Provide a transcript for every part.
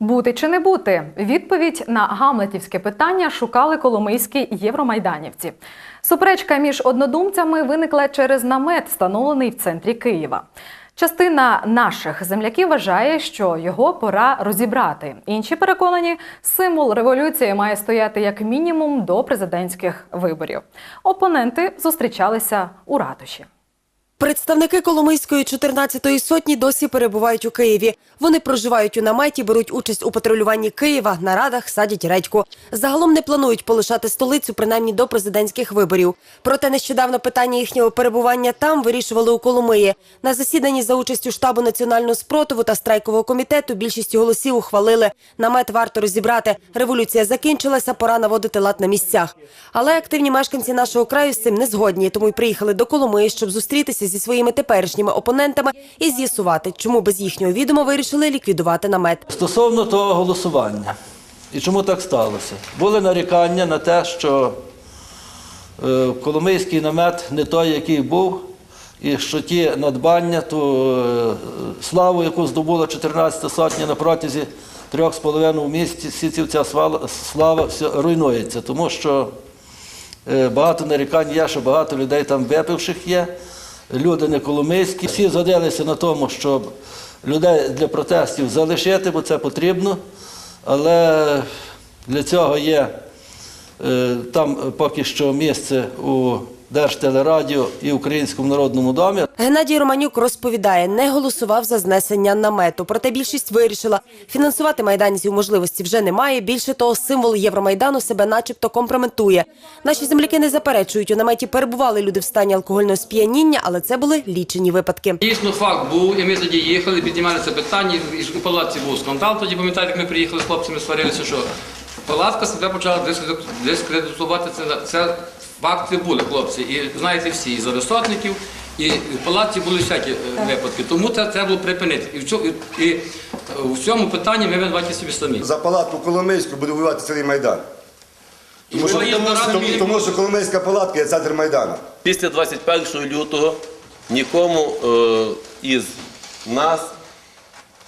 Бути чи не бути? Відповідь на гамлетівське питання шукали коломийські євромайданівці. Суперечка між однодумцями виникла через намет, встановлений в центрі Києва. Частина наших земляків вважає, що його пора розібрати. Інші переконані, символ революції має стояти як мінімум до президентських виборів. Опоненти зустрічалися у ратуші. Представники Коломийської 14-ї сотні досі перебувають у Києві. Вони проживають у наметі, беруть участь у патрулюванні Києва, на радах садять редьку. Загалом не планують полишати столицю, принаймні до президентських виборів. Проте нещодавно питання їхнього перебування там вирішували у Коломиї. На засіданні за участю штабу національного спротиву та страйкового комітету більшістю голосів ухвалили. Намет варто розібрати. Революція закінчилася, пора наводити лад на місцях. Але активні мешканці нашого краю з цим не згодні, тому й приїхали до Коломиї, щоб зустрітися зі своїми теперішніми опонентами і з'ясувати, чому без їхнього відома вирішили ліквідувати намет. Стосовно того голосування, і чому так сталося? Були нарікання на те, що е, Коломийський намет не той, який був, і що ті надбання, ту е, славу, яку здобула 14 сотня на протязі трьох з половиною місяців, ця слава руйнується, тому що е, багато нарікань є, що багато людей там випивших є, люди не коломийські. Всі згодилися на тому, щоб людей для протестів залишити, бо це потрібно. Але для цього є е, там поки що місце у Держтелерадіо і Українському народному домі. Геннадій Романюк розповідає, не голосував за знесення намету. Проте більшість вирішила, фінансувати майданців можливості вже немає. Більше того, символ Євромайдану себе начебто компрометує. Наші земляки не заперечують, у наметі перебували люди в стані алкогольного сп'яніння, але це були лічені випадки. Дійсно, факт був, і ми тоді їхали, піднімали це питання, і у палаці був скандал. Тоді пам'ятаєте, як ми приїхали з хлопцями, сварилися, що палатка себе почала дискредитувати. Це, це факти були, хлопці. І знаєте всі, і за висотників, і в палаці були всякі е, випадки. Тому це треба було припинити. І в, цьому, і, і в цьому питанні ми винуваті собі самі. За палатку Коломийську буде воювати цілий Майдан. Тому що, тому, тому що Коломийська палатка є центр Майдану. Після 21 лютого нікому е, із нас,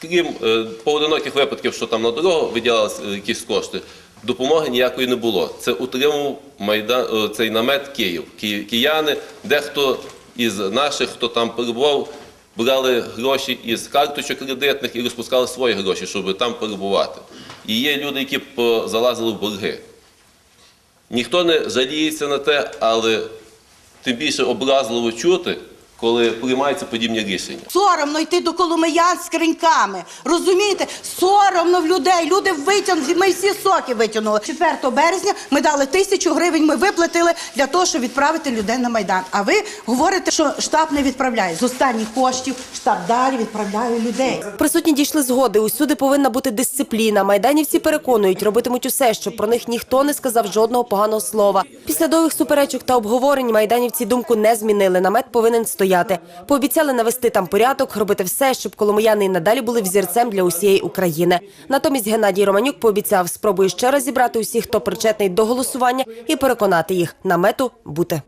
крім е, поодиноких випадків, що там на дорогу виділялися е, якісь кошти, допомоги ніякої не було. Це утримував майдан, е, цей намет Київ. Ки- Кияни, дехто із наших, хто там перебував, брали гроші із карточок кредитних і розпускали свої гроші, щоб там перебувати. І є люди, які е, залазили в борги. Ніхто не жаліється на те, але тим більше образливо чути, коли приймаються подібні рішення. Соромно йти до Коломиян з криньками. Розумієте? Соромно в людей. Люди витягнули, ми всі соки витягнули. 4 березня ми дали тисячу гривень, ми виплатили для того, щоб відправити людей на Майдан. А ви говорите, що штаб не відправляє. З останніх коштів штаб далі відправляє людей. Присутні дійшли згоди. Усюди повинна бути дисципліна. Майданівці переконують, робитимуть усе, щоб про них ніхто не сказав жодного поганого слова. Після довгих суперечок та обговорень майданівці думку не змінили. Намет повинен стояти. Пообіцяли навести там порядок, робити все, щоб коломияни і надалі були взірцем для усієї України. Натомість Геннадій Романюк пообіцяв спробує ще раз зібрати усіх, хто причетний до голосування, і переконати їх намету бути.